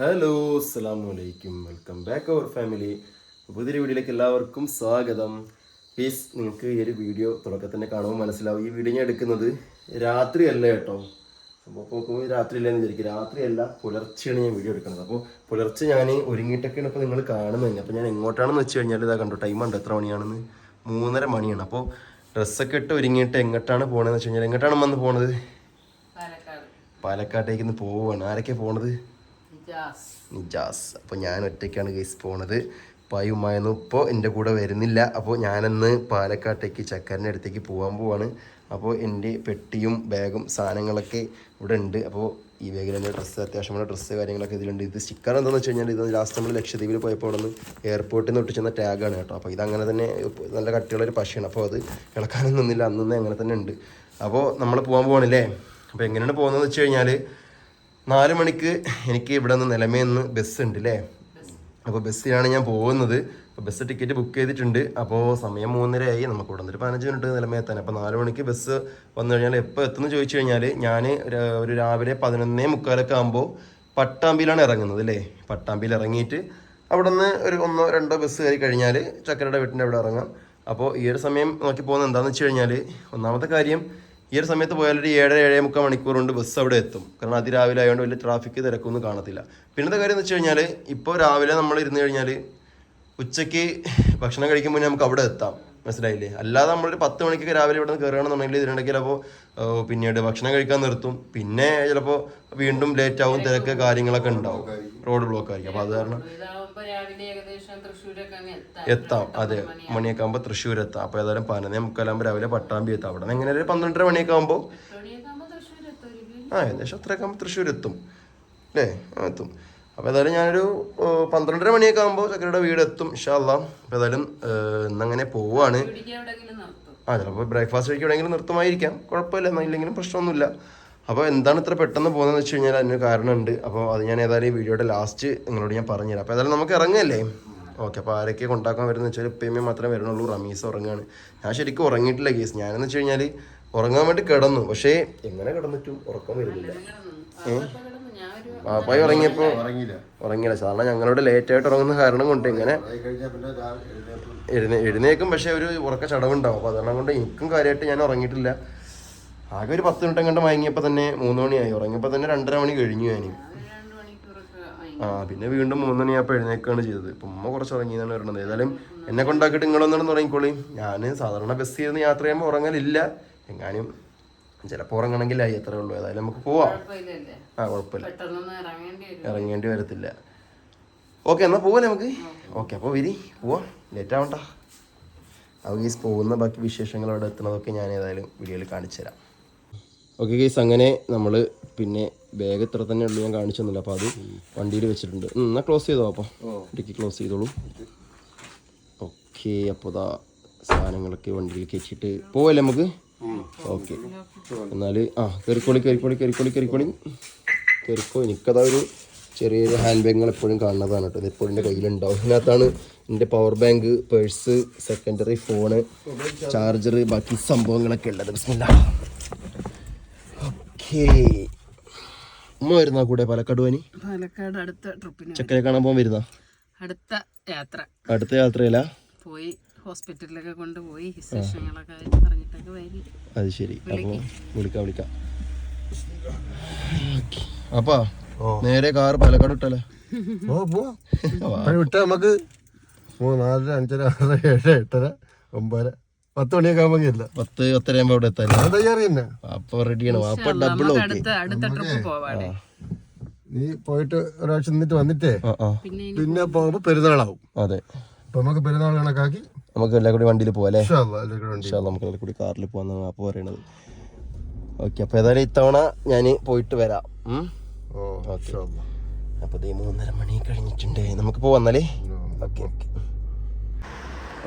Hello അസ്സാം വലൈക്കും welcome back അവർ family പുതിയൊരു വീഡിയോയിലേക്ക് എല്ലാവർക്കും സ്വാഗതം. പ്ലീസ് നിങ്ങൾക്ക് ഈ ഒരു വീഡിയോ തുടക്കത്തിൽ തന്നെ കാണുമ്പോൾ മനസ്സിലാവും. ഈ വീഡിയോ ഞാൻ എടുക്കുന്നത് രാത്രിയല്ല കേട്ടോ. അപ്പോൾ നോക്കുമ്പോൾ രാത്രിയല്ലെന്ന് വിചാരിക്കും രാത്രിയല്ല പുലർച്ചെയാണ് ഞാൻ വീഡിയോ എടുക്കുന്നത്. അപ്പോൾ പുലർച്ചെ ഞാൻ ഒരുങ്ങിയിട്ടൊക്കെയാണ് ഇപ്പോൾ നിങ്ങൾ കാണുന്നത്. അപ്പോൾ ഞാൻ എങ്ങോട്ടാണെന്ന് വെച്ച് കഴിഞ്ഞാൽ ഇതാ കണ്ടോ ടൈം ഉണ്ട്. എത്ര മണിയാണെന്ന്? മൂന്നര മണിയാണ്. അപ്പോൾ ഡ്രസ്സൊക്കെ ഇട്ട് ഒരുങ്ങിയിട്ട് എങ്ങോട്ടാണ് പോകണതെന്ന് വെച്ച് കഴിഞ്ഞാൽ എങ്ങോട്ടാണ് വന്ന് പോണത്? പാലക്കാട്. പാലക്കാട്ടേക്ക് ഇന്ന് പോവുകയാണ് ആരൊക്കെയാണ് പോണത്? നിജാസ് അപ്പോൾ ഞാൻ ഒറ്റയ്ക്കാണ് ഗൈസ് പോണത്. പായുമായൊന്നും ഇപ്പോൾ എന്റെ കൂടെ വരുന്നില്ല. അപ്പോൾ ഞാനന്ന് പാലക്കാട്ടേക്ക് ചക്കരന്റെ അടുത്തേക്ക് പോകാൻ പോവാണ്. അപ്പോൾ എന്റെ പെട്ടിയും ബാഗും സാധനങ്ങളൊക്കെ ഇവിടെ ഉണ്ട്. അപ്പോൾ ഈ ബാഗിൽ എന്റെ ഡ്രസ്സ് അത്യാവശ്യമുള്ള ഡ്രസ്സ് കാര്യങ്ങളൊക്കെ ഇതിലുണ്ട്. ഇത് സ്റ്റിക്കർ എന്താണെന്ന് വെച്ച് കഴിഞ്ഞാൽ ഇത് ലാസ്റ്റ് നമ്മൾ ലക്ഷദ്വീപിൽ പോയപ്പോൾ അവിടെ നിന്ന് എയർപോർട്ടിൽ നിന്ന് ഒട്ടിച്ചെന്ന ടാഗാണ് കേട്ടോ. അപ്പോൾ ഇതങ്ങനെ തന്നെ നല്ല കട്ടിയുള്ളൊരു പശയാണ്. അപ്പോൾ അത് ഇളക്കാനൊന്നും നിന്നില്ല. അന്നൊന്നും അങ്ങനെ തന്നെ ഉണ്ട്. അപ്പോൾ നമ്മൾ പോകാൻ പോകണില്ലേ അപ്പോൾ എങ്ങനെയാണ് പോകുന്നതെന്ന് വെച്ച് കഴിഞ്ഞാൽ നാല് മണിക്ക് എനിക്ക് ഇവിടെ നിന്ന് നിലമേന്ന് ബസ് ഉണ്ട് അല്ലേ അപ്പോൾ ബസ്സിലാണ് ഞാൻ പോകുന്നത്. അപ്പോൾ ബസ് ടിക്കറ്റ് ബുക്ക് ചെയ്തിട്ടുണ്ട്. അപ്പോൾ സമയം മൂന്നരയായി. നമുക്ക് ഇവിടെ നിന്നൊരു പതിനഞ്ച് മിനിറ്റ് നിലമേ എത്താൻ. അപ്പോൾ നാല് മണിക്ക് ബസ് വന്നു കഴിഞ്ഞാൽ എപ്പോൾ എത്തുമെന്ന് ചോദിച്ചു കഴിഞ്ഞാൽ ഞാൻ ഒരു രാവിലെ പതിനൊന്നേ മുക്കാലൊക്കെ ആകുമ്പോൾ പട്ടാമ്പിയിലാണ് ഇറങ്ങുന്നത് അല്ലേ? പട്ടാമ്പിയിൽ ഇറങ്ങിയിട്ട് അവിടെ നിന്ന് ഒരു ഒന്നോ രണ്ടോ ബസ് കയറി കഴിഞ്ഞാൽ ചക്കരയുടെ വീട്ടിന്റെ അവിടെ ഇറങ്ങാം. അപ്പോൾ ഈ ഒരു സമയം നോക്കി പോകുന്നത് എന്താണെന്ന് വെച്ച് കഴിഞ്ഞാൽ ഒന്നാമത്തെ കാര്യം ഈ ഒരു സമയത്ത് പോയാൽ ഒരു ഏഴര ഏഴേ മുക്കാൽ മണിക്കൂർ കൊണ്ട് ബസ് അവിടെ എത്തും. കാരണം അതിരാവിലെ ആയതുകൊണ്ട് വലിയ ട്രാഫിക് തിരക്കൊന്നും കാണത്തില്ല. പിന്നത്തെ കാര്യം എന്ന് വെച്ച് കഴിഞ്ഞാൽ ഇപ്പോൾ രാവിലെ നമ്മൾ ഇരുന്ന് കഴിഞ്ഞാൽ ഉച്ചയ്ക്ക് ഭക്ഷണം കഴിക്കുമ്പോൾ നമുക്ക് അവിടെ എത്താം. മനസ്സിലായില്ലേ? അല്ലാതെ നമ്മളൊരു പത്ത് മണിക്ക് രാവിലെ ഇവിടെ നിന്ന് കയറുകയാണെന്നുണ്ടെങ്കിൽ ഇതിനിടയ്ക്ക് ചിലപ്പോൾ പിന്നീട് ഭക്ഷണം കഴിക്കാൻ നിർത്തും. പിന്നെ ചിലപ്പോൾ വീണ്ടും ലേറ്റ് ആവും തിരക്ക് കാര്യങ്ങളൊക്കെ ഉണ്ടാവും. റോഡ് ബ്ലോക്ക് ആയിരിക്കും. അപ്പോൾ അത് കാരണം എത്താം. അതെ മണിയൊക്കെ ആകുമ്പോൾ തൃശ്ശൂർ എത്താം. അപ്പോൾ ഏതായാലും പതിനൊന്നേ മുക്കാലാകുമ്പോൾ രാവിലെ പട്ടാമ്പി എത്താം. അവിടെ നിന്ന് എങ്ങനെ ഒരു പന്ത്രണ്ടര മണിയൊക്കെ ആകുമ്പോൾ ആ ഏകദേശം അത്രയൊക്കെ ആകുമ്പോൾ തൃശ്ശൂർ എത്തും. അല്ലേ? എത്തും. അപ്പോൾ ഏതായാലും ഞാനൊരു പന്ത്രണ്ടര മണിയൊക്കെ ആകുമ്പോൾ ചക്കരയുടെ വീട് എത്തും ഇഷാല്ല അപ്പോൾ ഏതായാലും ഇന്നങ്ങനെ പോവാണ്. എവിടെയെങ്കിലും ആ ചിലപ്പോൾ ബ്രേക്ക്ഫാസ്റ്റ് കഴിക്കുകയാണെങ്കിലും നിർത്തുമായിരിക്കാം. കുഴപ്പമില്ല എന്നില്ലെങ്കിലും പ്രശ്നമൊന്നുമില്ല. അപ്പോൾ എന്താണ് ഇത്ര പെട്ടെന്ന് പോകുന്നതെന്ന് വെച്ച് കഴിഞ്ഞാൽ അതിന് കാരണമുണ്ട്. അപ്പോൾ അത് ഞാൻ ഏതായാലും ഈ വീഡിയോയുടെ ലാസ്റ്റ് നിങ്ങളോട് ഞാൻ പറഞ്ഞുതരാം. അപ്പോൾ ഏതായാലും നമുക്ക് ഇറങ്ങല്ലേ? ഓക്കെ അപ്പോൾ ആരൊക്കെ കൊണ്ടാക്കാൻ വരുന്നത് വെച്ചാൽ ഇപ്പയുമേ മാത്രമേ വരുന്നുള്ളൂ. റമീസ് ഉറങ്ങാണ്. ഞാൻ ശരിക്കും ഉറങ്ങിയിട്ടില്ല കേസ്. ഞാനെന്ന് വെച്ച് കഴിഞ്ഞാൽ ഉറങ്ങാൻ വേണ്ടി കിടന്നു. പക്ഷേ എങ്ങനെ കിടന്നിട്ടും ഉറക്കം വരുന്നില്ല. അതൊക്കെ കിടന്നു ഉറങ്ങിയപ്പോ ഉറങ്ങിയില്ല. സാധാരണ ഞങ്ങളോട് ലേറ്റ് ആയിട്ട് ഉറങ്ങുന്ന കാരണം കൊണ്ട് ഇങ്ങനെ എഴുന്നേ എഴുന്നേക്കും പക്ഷെ ഒരു ഉറക്ക ചടവുണ്ടാവും. അപ്പൊ അതുകൊണ്ട് കൊണ്ട് എനിക്കും കാര്യമായിട്ട് ഞാൻ ഉറങ്ങിയിട്ടില്ല. ആകെ ഒരു പത്ത് മിനിറ്റ് കണ്ട് മയങ്ങിയപ്പോൾ തന്നെ മൂന്ന് മണിയായി. ഉറങ്ങിയപ്പോൾ തന്നെ രണ്ടര മണി കഴിഞ്ഞു ഞാൻ. ആ പിന്നെ വീണ്ടും മൂന്ന് മണിയായപ്പോൾ എഴുന്നേക്കാണ് ചെയ്തത്. ഇപ്പം ഉമ്മ കുറച്ച് ഉറങ്ങിയെന്നാണ് പറയുന്നത് ഏതായാലും എന്നെ കൊണ്ടാക്കിയിട്ട് നിങ്ങളൊന്നും തുടങ്ങിക്കോളി ഞാൻ സാധാരണ ബസ് ചെയ്ത് യാത്ര ചെയ്യുമ്പോൾ ഉറങ്ങലില്ല. എങ്ങാനും ചിലപ്പോൾ ഉറങ്ങണമെങ്കിലായി അത്രേ ഉള്ളൂ. ഏതായാലും നമുക്ക് പോവാം. ആ കുഴപ്പമില്ല. ഇറങ്ങേണ്ടി വരും ഇറങ്ങേണ്ടി വരത്തില്ല. ഓക്കെ എന്നാൽ പോവാം നമുക്ക്? ഓക്കെ. അപ്പോൾ വരി പോവാം. ലേറ്റ് ആവണ്ട. അപ്പോൾ ഗീസ് പോകുന്ന ബാക്കി വിശേഷങ്ങൾ അവിടെ എത്തുന്നതൊക്കെ ഞാൻ ഏതായാലും വീഡിയോയിൽ കാണിച്ചു തരാം. ഓക്കെ ഗീസ് അങ്ങനെ നമ്മൾ പിന്നെ ബാഗ് ഇത്ര തന്നെ ഉള്ളൂ ഞാൻ കാണിച്ചു തന്നില്ല. അപ്പോൾ അത് വണ്ടിയിൽ വെച്ചിട്ടുണ്ട്. എന്നാൽ ക്ലോസ് ചെയ്തോ അപ്പോൾ ഇടയ്ക്ക് ക്ലോസ് ചെയ്തോളൂ. ഓക്കെ അപ്പോൾ ദാ സാധനങ്ങളൊക്കെ വണ്ടിയിൽ കയറ്റിയിട്ട് പോവല്ലേ നമുക്ക്? ഓക്കെ. എന്നാൽ ആ കയറിക്കോളി കയറിക്കോളി കയറിക്കോളി കയറിക്കോളി. കയറിക്കോ എനിക്കതാ ഒരു ചെറിയൊരു ഹാൻഡ് ബാഗുകൾ എപ്പോഴും കാണുന്നതാണ് കേട്ടോ. ഇത് എപ്പോഴും എന്റെ കയ്യിലുണ്ടാവും. ഇതിനകത്താണ് എന്റെ power bank purse secondary phone charger ബാക്കി സംഭവങ്ങളൊക്കെ ഉള്ളത്. ബിസ്മില്ല. ഓക്കേ. ഉമ്മ വരുന്ന കൂടെ? പാലക്കാട് പനി പാലക്കാട് അടുത്ത ട്രിപ്പിന് ചെക്കനെ കാണാൻ പോകാൻ വരുന്ന? അടുത്ത യാത്ര. അടുത്ത യാത്രയല്ല? പോയി. ഹോസ്പിറ്റലിലൊക്കെ കൊണ്ടുപോയി വിശേഷങ്ങളൊക്കെ പറഞ്ഞിട്ടൊക്കെ വരി. അത് ശരി. അപ്പോൾ വിളിക്കാം. വിളിക്കാം അപ്പാ നേരെ കാറ് പാലക്കാട് വിട്ടല്ലേ? ഓ പോവാ വിട്ട നമുക്ക്. നാലര അഞ്ചര ആറര ഏഴ് എട്ടര ഒമ്പതര പത്ത് മണിയൊക്കെ ആകുമ്പോൾ ഇല്ല പത്ത് പത്തര ആകുമ്പോൾ അവിടെ എത്താറിയെന്നെ തയ്യാറി തന്നെ അപ്പൊ റെഡിയാണ് അപ്പൊ ഡബിൾ ഓക്കെ നീ പോയിട്ട് ഒരാഴ്ച നിന്നിട്ട് വന്നിട്ടേ. പിന്നെ പോകുമ്പോ പെരുന്നാളാവും. അതെ. അപ്പൊ നമുക്ക് പെരുന്നാൾ കണക്കാക്കി നമുക്ക് എല്ലാം കൂടി വണ്ടിയിൽ പോകാം അല്ലേ? നമുക്ക് എല്ലാം കൂടി കാറിൽ പോവാന്നാണ് അപ്പോൾ പറയണത്. ഓക്കെ അപ്പോൾ ഏതായാലും ഇത്തവണ ഞാൻ പോയിട്ട് വരാം. അപ്പൊ. അപ്പോൾ മൂന്നര മണി കഴിഞ്ഞിട്ടുണ്ട്. നമുക്ക് പോവാന്നാലേ ഓക്കെ ഓക്കെ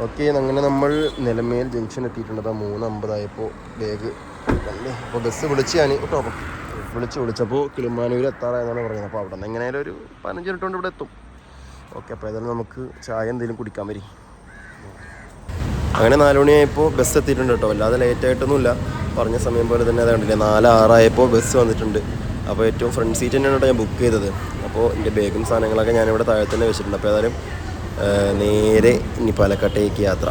ഓക്കെ അങ്ങനെ നമ്മൾ നിലമേൽ ജംഗ്ഷൻ എത്തിയിട്ടുണ്ട്. അതാ മൂന്ന് അമ്പതായപ്പോൾ ബാഗ് അല്ലേ അപ്പോൾ ബസ് വിളിച്ച് ഞാൻ കേട്ടോ വിളിച്ച് വിളിച്ചപ്പോൾ കിളിമാനൂർ എത്താറായെന്നാണ് പറയുന്നത്. അപ്പോൾ അവിടെ നിന്ന് എങ്ങനെയായാലും ഒരു പതിനഞ്ച് മിനിറ്റ് കൊണ്ട് ഇവിടെ എത്തും. ഓക്കെ അപ്പോൾ ഏതായാലും നമുക്ക് ചായ എന്തെങ്കിലും കുടിക്കാൻ വരും. അങ്ങനെ നാല് മണിയായപ്പോൾ ബസ് എത്തിയിട്ടുണ്ട് കേട്ടോ. അല്ലാതെ ലേറ്റ് ആയിട്ടൊന്നുമില്ല. പറഞ്ഞ സമയം പോലെ തന്നെ അത് കണ്ടില്ലേ നാല് ആറായപ്പോൾ ബസ് വന്നിട്ടുണ്ട്. അപ്പോൾ ഏറ്റവും ഫ്രണ്ട് സീറ്റ് തന്നെയാണ് കേട്ടോ ഞാൻ ബുക്ക് ചെയ്തത്. അപ്പോൾ എന്റെ ബാഗും സാധനങ്ങളൊക്കെ ഞാനിവിടെ താഴെ തന്നെ വെച്ചിട്ടുണ്ട്. അപ്പോൾ ഏതായാലും നേരെ ഇനി പാലക്കാട്ടേക്ക് യാത്ര.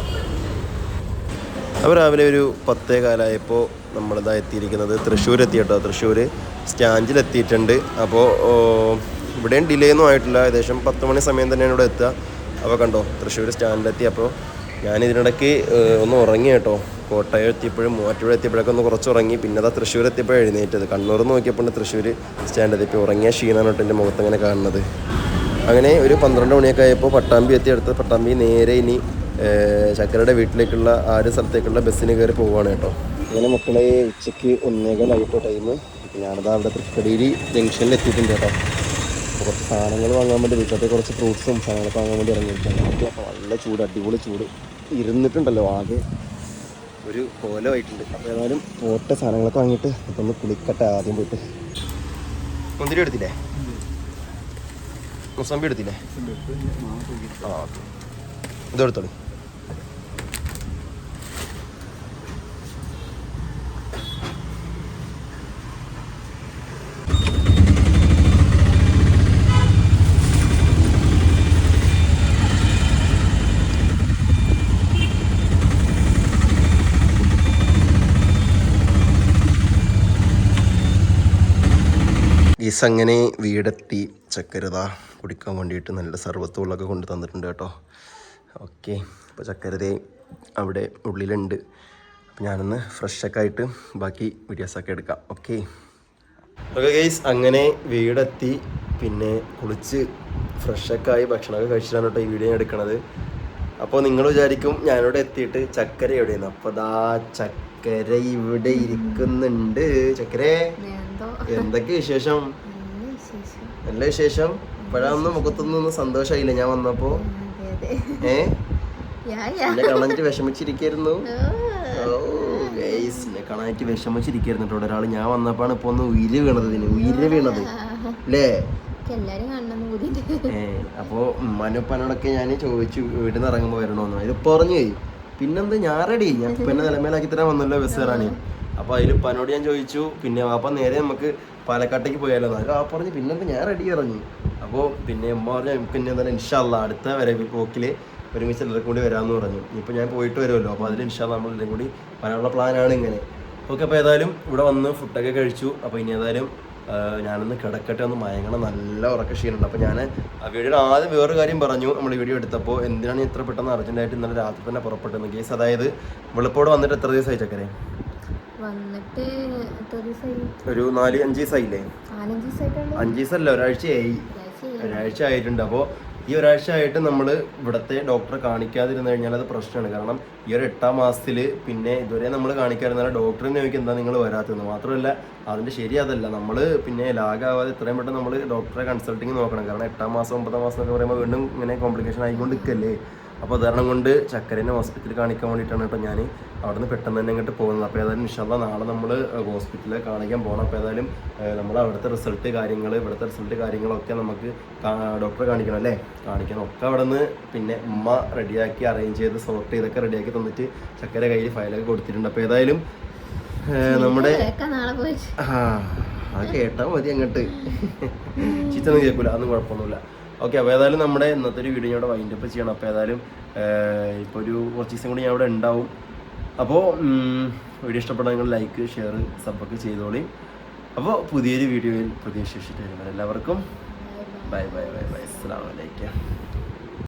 അപ്പോൾ രാവിലെ ഒരു പത്തേ കാലമായപ്പോൾ നമ്മളിതാ എത്തിയിരിക്കുന്നത് തൃശ്ശൂർ എത്തി കേട്ടോ. തൃശ്ശൂർ സ്റ്റാൻഡിൽ എത്തിയിട്ടുണ്ട്. അപ്പോൾ ഇവിടെയും ഡിലേ ഒന്നും ആയിട്ടില്ല. ഏകദേശം പത്ത് മണി സമയം തന്നെയാണ് ഇവിടെ എത്തുക. അപ്പോൾ കണ്ടോ തൃശ്ശൂർ സ്റ്റാൻഡിലെത്തി. അപ്പോൾ ഞാൻ ഇതിനിടയ്ക്ക് ഒന്ന് ഉറങ്ങി കേട്ടോ. കോട്ടയം എത്തിയപ്പോഴും മൂവാറ്റുപുഴ എത്തിയപ്പോഴൊക്കെ ഒന്ന് കുറച്ച് ഉറങ്ങി പിന്നെ അതാ തൃശ്ശൂർ എത്തിയപ്പോൾ എഴുന്നേറ്റത്. കണ്ണൂർ നോക്കിയപ്പോൾ തൃശ്ശൂർ സ്റ്റാൻഡിൽ എത്തിയപ്പോൾ ഉറങ്ങിയ ക്ഷീണമാണ് എന്റെ മുഖത്ത് അങ്ങനെ കാണുന്നത്. അങ്ങനെ ഒരു പന്ത്രണ്ട് മണിയൊക്കെ ആയപ്പോൾ പട്ടാമ്പി എത്തി. അടുത്ത് പട്ടാമ്പി നേരെ ഇനി ചക്കരയുടെ വീട്ടിലേക്കുള്ള ആ ഒരു സ്ഥലത്തേക്കുള്ള ബസ്സിന് കയറി പോവുകയാണ് കേട്ടോ. അങ്ങനെ മക്കളെ ഉച്ചയ്ക്ക് ഒന്നേകാലായിട്ടോ ടൈം ഞാനതാ അവിടെ തൃക്കടിയിൽ ജംഗ്ഷനിൽ എത്തിയിട്ടുണ്ട് കേട്ടോ. കുറച്ച് സാധനങ്ങൾ വാങ്ങാൻ വേണ്ടി വീട്ടിലത്തെ കുറച്ച് ഫ്രൂട്ട്സും സാധനങ്ങളൊക്കെ വാങ്ങാൻ വേണ്ടി ഇറങ്ങിയിട്ടുണ്ട് അപ്പോൾ നല്ല ചൂട് അടിപൊളി ചൂട്. ഇരുന്നിട്ടുണ്ടല്ലോ ആകെ. ഒരു കോലമായിട്ടുണ്ട്. അപ്പോൾ ഏതായാലും പോട്ട സാധനങ്ങളൊക്കെ വാങ്ങിയിട്ട് അപ്പോൾ ഒന്ന് കുളിക്കട്ടെ ആദ്യം പോയിട്ട്. മുന്തിരി എടുത്തില്ലേ? മുസമ്പി എടുത്തില്ലേ? ആ ഓക്കെ. ഇതെടുത്തോളൂ. ഈസ് അങ്ങനെ വീടെത്തി ചക്കരത കുടിക്കാൻ വേണ്ടിയിട്ട് നല്ല സർവത്തുകളൊക്കെ കൊണ്ട് തന്നിട്ടുണ്ട് കേട്ടോ. ഓക്കെ അപ്പോൾ ചക്കരത അവിടെ ഉള്ളിലുണ്ട്. അപ്പോൾ ഞാനൊന്ന് ഫ്രഷൊക്കെ ആയിട്ട് ബാക്കി വീഡിയോസൊക്കെ എടുക്കാം. ഓക്കെ. ഓക്കെ ഗൈസ് അങ്ങനെ വീടെത്തി പിന്നെ കുളിച്ച് ഫ്രഷൊക്കെ ആയി ഭക്ഷണമൊക്കെ കഴിച്ചിട്ടാണ് കേട്ടോ ഈ വീഡിയോ എടുക്കണത്. അപ്പോൾ നിങ്ങൾ വിചാരിക്കും ഞാനിവിടെ എത്തിയിട്ട് ചക്കര എവിടെയാണ് അപ്പോൾ ദാ ചക്കര ഇവിടെ ഇരിക്കുന്നുണ്ട്. ചക്കര എന്തോ? എന്തൊക്കെ വിശേഷം? നല്ല വിശേഷം. ഇപ്പോഴൊന്നും മുഖത്തൊന്നും സന്തോഷമായില്ല ഞാൻ വന്നപ്പോ? ഏ? എന്നെ കാണാനിട്ട് വിഷമിച്ചിരിക്കായിരുന്നു. എന്നെ കാണാനിട്ട് വിഷമിച്ചിരിക്കായിരുന്നു കേട്ടോ. ഒരാൾ ഞാൻ വന്നപ്പോഴാണ് ഇപ്പൊ ഒന്ന് ഉയിര് വീണത് ഇതിന് ഉയിര് വീണത്. അല്ലേ അപ്പോ ഉമ്മാനൊപ്പനോടൊക്കെ ഞാൻ ചോദിച്ചു വീട്ടിൽ നിന്ന് ഇറങ്ങുമ്പോൾ വരണോന്ന്. ഇത് പറഞ്ഞു പോയി. പിന്നെന്താ ഞാൻ റെഡി ഞാൻ പിന്നെ നിലമേലാക്കി തരാൻ വന്നല്ലോ ബസ് കയറാന് അപ്പൊ അതിൽ പനോട് ഞാൻ ചോദിച്ചു പിന്നെ വാപ്പ നേരെ നമുക്ക് പാലക്കാട്ടേക്ക് പോയാലോ? അത് ആ പറഞ്ഞു പിന്നെ ഞാൻ റെഡി ഇറങ്ങി അപ്പോൾ പിന്നെ ഉമ്മ പറഞ്ഞു നമുക്ക് പിന്നെ എന്തായാലും ഇൻഷാല്ല അടുത്ത വരെ പോക്കിൽ ഒരുമിച്ച് എല്ലാവർക്കും കൂടി വരാമെന്ന് പറഞ്ഞു. ഇപ്പം ഞാൻ പോയിട്ട് വരുമല്ലോ അപ്പോൾ അതിൽ ഇൻഷാല്ല നമ്മൾ എല്ലാം കൂടി വരാനുള്ള പ്ലാനാണ് ഇങ്ങനെ. ഓക്കെ അപ്പോൾ ഏതായാലും ഇവിടെ വന്ന് ഫുഡൊക്കെ കഴിച്ചു. അപ്പോൾ ഇനി ഏതായാലും ഞാനൊന്ന് കിടക്കട്ടെ ഒന്ന് മയങ്ങണം നല്ല ഉറക്ക ക്ഷീണമുണ്ട്. അപ്പോൾ ഞാൻ ആ വീഡിയോയിൽ ആദ്യം വേറൊരു കാര്യം പറഞ്ഞു. നമ്മൾ വീഡിയോ എടുത്തപ്പോൾ എന്തിനാണ് ഇത്ര പെട്ടെന്ന് അർജന്റായിട്ട് ഇന്നലെ രാത്രി തന്നെ പുറപ്പെട്ടെന്ന് കേസ് അതായത് വെളുപ്പോട് വന്നിട്ട് എത്ര ദിവസമായി ചക്കരെ? വന്നിട്ട് ഒരു നാല് അഞ്ച് ദിവസമായില്ലേ അഞ്ച് ദിവസമല്ല ഒരാഴ്ചയായി. ഒരാഴ്ച ആയിട്ടുണ്ട്. അപ്പോൾ ഈ ഒരാഴ്ച ആയിട്ട് നമ്മൾ ഇവിടുത്തെ ഡോക്ടറെ കാണിക്കാതിരുന്നു കഴിഞ്ഞാൽ അത് പ്രശ്നമാണ്. കാരണം ഈ ഒരു എട്ടാം മാസത്തിൽ പിന്നെ ഇതുവരെ നമ്മൾ കാണിക്കാതിരുന്നാൽ ഡോക്ടറിനെ നോക്കി എന്താ നിങ്ങൾ വരാത്തതെന്ന്. മാത്രമല്ല അതിന്റെ ശരി അതല്ല. നമ്മൾ പിന്നെ ലാഗാവാതെ ഇത്രയും പെട്ടെന്ന് നമ്മൾ ഡോക്ടറെ കൺസൾട്ടിങ് നോക്കണം. കാരണം എട്ടാം മാസം ഒമ്പതാം മാസം എന്നൊക്കെ പറയുമ്പോൾ വീണ്ടും ഇങ്ങനെ കോംപ്ലിക്കേഷൻ ആയിക്കൊണ്ട് നിൽക്കല്ലേ അപ്പോൾ അതുകാരണം കൊണ്ട് ചക്കരേനെ ഹോസ്പിറ്റലിൽ കാണിക്കാൻ വേണ്ടിയിട്ടാണ് കേട്ടോ ഞാൻ അവിടെ നിന്ന് പെട്ടെന്ന് തന്നെ ഇങ്ങോട്ട് പോകുന്നത്. അപ്പോൾ ഏതായാലും ഇൻഷാല്ല നാളെ നമ്മൾ ഹോസ്പിറ്റലിൽ കാണിക്കാൻ പോകണം അപ്പോൾ ഏതായാലും നമ്മൾ അവിടുത്തെ റിസൾട്ട് കാര്യങ്ങൾ ഇവിടുത്തെ റിസൾട്ട് കാര്യങ്ങളൊക്കെ നമുക്ക് ഡോക്ടറെ കാണിക്കണം അല്ലേ? കാണിക്കണം. ഒക്കെ അവിടെ നിന്ന് പിന്നെ ഉമ്മ റെഡിയാക്കി അറേഞ്ച് ചെയ്ത് സോർട്ട് ചെയ്തൊക്കെ റെഡിയാക്കി തന്നിട്ട് ചക്കര കയ്യിൽ ഫയലൊക്കെ കൊടുത്തിട്ടുണ്ട്. അപ്പോൾ ഏതായാലും നമ്മുടെ ആ അത് കേട്ടാൽ മതി അങ്ങോട്ട്. ചിത്രം കേൾക്കൂല. അതൊന്നും കുഴപ്പമൊന്നുമില്ല. ഓക്കെ അപ്പോൾ ഏതായാലും നമ്മുടെ ഇന്നത്തെ ഒരു വീഡിയോ ഇവിടെ വൈൻഡ് അപ്പ് ചെയ്യണം. അപ്പോൾ ഏതായാലും ഇപ്പോൾ ഒരു കുറച്ച് ദിവസം കൂടി ഞാൻ അവിടെ ഉണ്ടാവും. അപ്പോൾ വീഡിയോ ഇഷ്ടപ്പെട്ടാൽ നിങ്ങൾ ലൈക്ക് ഷെയർ സബ്ബൊക്കെ ചെയ്തോളി. അപ്പോൾ പുതിയൊരു വീഡിയോയിൽ പ്രതീക്ഷിച്ചിട്ട് എല്ലാവർക്കും ബൈ ബൈ ബൈ ബൈ അസ്സാം വലൈക്കും